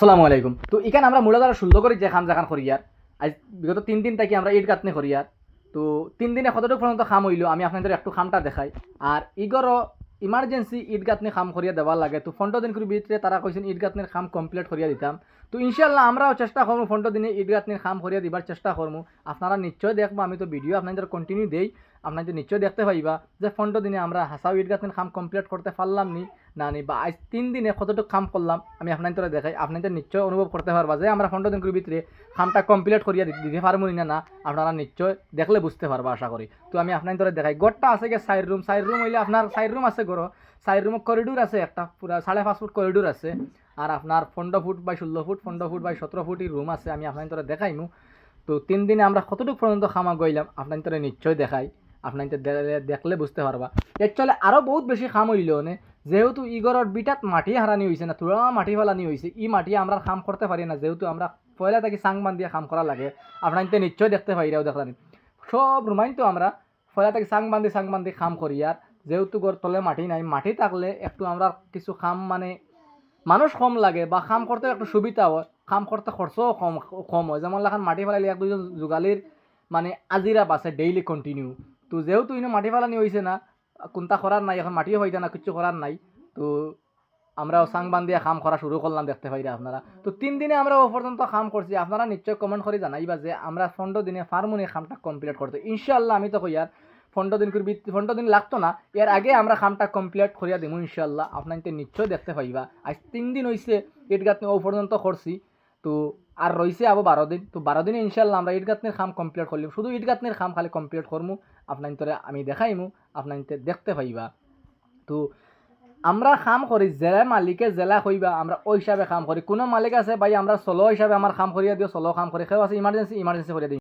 আসসালামু আলাইকুম। তো এখানে আমরা মূলত আর ষোলো করে যে খাম জাখান করিয়ার আজ বিগত তিন দিন থাকি আমরা ইট গাঁথনি করিয়ার তো তিন দিনে কতটুকু পর্যন্ত খাম হইল, আমি আপনাদের একটু খামটা দেখাই। আর ইগরও ইমার্জেন্সি ইট গাঁথনি খাম করিয়া দেওয়ার লাগে। তো ফন্টো দিন করে ভিতরে তারা কইছেন ইট গাঁথনির খাম কমপ্লিট করিয়া দিতাম। তো ইনশাল্লাহ আমরাও চেষ্টা করব ফন্টো দিনে ইট গাঁথনির খাম করিয়া দিবার চেষ্টা করব। আপনারা নিশ্চয় দেখব, আমি তো ভিডিও আপনাদের কন্টিনিউ দেই। আপনাদের নিশ্চয় দেখতে পাইবা যে ফন্টো দিনে আমরা হাসাও ইট গাঁথনির খাম কমপ্লিট করতে পারলাম নি না নি বা আজ তিন দিনে কতটুকু কাম করলাম, আমি আপনাদের দেখাই। আপনাদের নিশ্চয় অনুভব করতে পারবা যে আমরা পনেরো দিন ভিতরে কামটা কমপ্লিট করিয়া দিতে পারব না না, আপনারা নিশ্চয় দেখলে বুঝতে পারবা আশা করি। তো আমি আপনাদের দেখাই, গড়টা আছে গিয়ে সাইড রুম সাইড রুম হইলে আপনার সাইড রুম আছে গড় সাইড রুম করিডোর আছে একটা, পুরা সাড়ে পাঁচ ফুট করিডোর আছে। আর আপনার পনেরো ফুট বাই ষোলো ফুট, পনেরো ফুট বাই সতেরো ফুট রুম আছে, আমি আপনার আপনাদের দেখাইমু। তো তিন দিনে আমরা কতটুকু পর্যন্ত খামা গইলাম, আপনাদের নিশ্চয় দেখাই। আপনাদের দে- দেখলে বুঝতে পারবা। একচুয়ালি আরও বহুত বেশি খাম হইল নে। যেহেতু ইগরর বিটাত মাটি হারানি হয়েছে না থোড়া মাটি ফেলানি হয়েছে ই মাটি আমরা খাম করতে পারি না, যেহেতু আমরা পয়লা থাকি সাং বান্ধিয়ে খাম করা লাগে আপনাদের নিশ্চয় দেখতে পাই রাও দেখলাম। সব রুমাইন তো আমরা পয়লা থাকি সাং বান্ধি সাং বান্ধি খাম করি, আর যেহেতু গর তলে মাটি নাই, মাটি থাকলে একটু আমরা কিছু খাম মানে মানুষ কম লাগে, বা খাম করতে একটু সুবিধা হয়, খাম করতে খরচও কম কম হয়। যেমন লাখান মাটি ফেলাইলে এক দুজন যোগালির মানে আজিরা বাসে ডেইলি কন্টিনিউ তো যেহেতু ইনো মাটি ফেলানি হয়েছে না, কোনটা করার নাই, এখন মাটিও হইতে না কিছু করার নাই, তো আমরাও সাং বান্ধিয়া কাম করা শুরু করলাম দেখতে পাই আপনারা। তো তিন দিনে আমরা ও পর্যন্ত কাম করছি, আপনারা নিশ্চয় কমেন্ট করে জানাইবা যে আমরা পনেরো দিনে ফার্মুনি কামটা কমপ্লিট করতে ইনশাল্লাহ আমি তো কই আর পনেরো দিন করবি পনেরো দিন লাগতো না এর আগে আমরা কামটা কমপ্লিট করিয়া দিমু ইনশাল্লাহ আপনাদের নিশ্চয় দেখতে পাইবা। আজ তিন দিন হয়েছে গাঁথনি ও পর্যন্ত করছি। তো আর রয়েছে আবার বারো দিন। তো বারো দিনে ইনশাল্লাহ আমরা ইটগাতনের খাম কাম কমপ্লিট করলাম। শুধু ইটগাতনের খাম খালি কমপ্লিট করমু, আপনার আমি দেখাইমু, আপনার দেখতে পাইবা। তো আমরা খাম করি জেলা মালিকে জেলা কইবা, আমরা ওই হিসাবে খাম করি। কোনো মালিক আছে ভাই, আমরা চলো হিসাবে আমার খাম করিয়া দিও, চলো খাম করি। সেও আছে ইমার্জেন্সি ইমার্জেন্সি করিয়া দিই